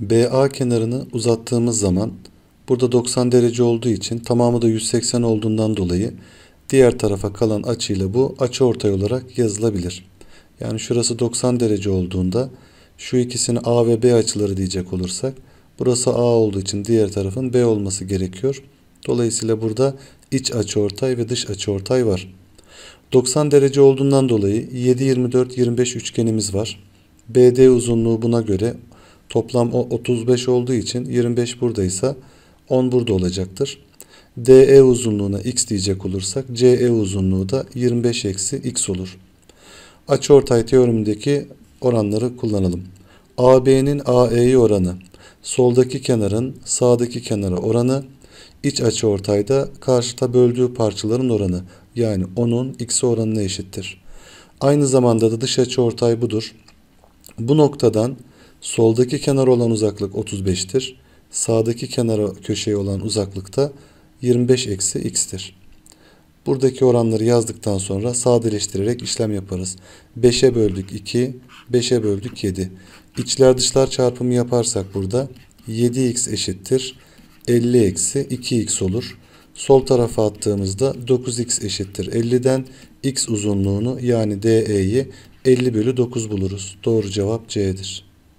BA kenarını uzattığımız zaman burada 90 derece olduğu için tamamı da 180 olduğundan dolayı diğer tarafa kalan açıyla bu açı ortay olarak yazılabilir. Yani şurası 90 derece olduğunda şu ikisini A ve B açıları diyecek olursak burası A olduğu için diğer tarafın B olması gerekiyor. Dolayısıyla burada iç açıortay ve dış açıortay var. 90 derece olduğundan dolayı 7 24 25 üçgenimiz var. BD uzunluğu buna göre toplam 35 olduğu için 25 buradaysa 10 burada olacaktır. DE uzunluğuna x diyecek olursak CE uzunluğu da 25 eksi x olur. Açıortay teoremindeki oranları kullanalım. AB'nin AE'ye oranı, soldaki kenarın sağdaki kenara oranı, iç açıortayda karşıta böldüğü parçaların oranı yani onun x'e oranına eşittir. Aynı zamanda da dış açıortay budur. Bu noktadan soldaki kenar olan uzaklık 35'tir. Sağdaki kenara köşeye olan uzaklıkta 25 eksi x'tir. Buradaki oranları yazdıktan sonra sadeleştirerek işlem yaparız. 5'e böldük 2, 5'e böldük 7. İçler dışlar çarpımı yaparsak burada 7x eşittir 50 eksi 2x olur. Sol tarafa attığımızda 9x eşittir 50'den x uzunluğunu yani DE'yi 50 bölü 9 buluruz. Doğru cevap C'dir.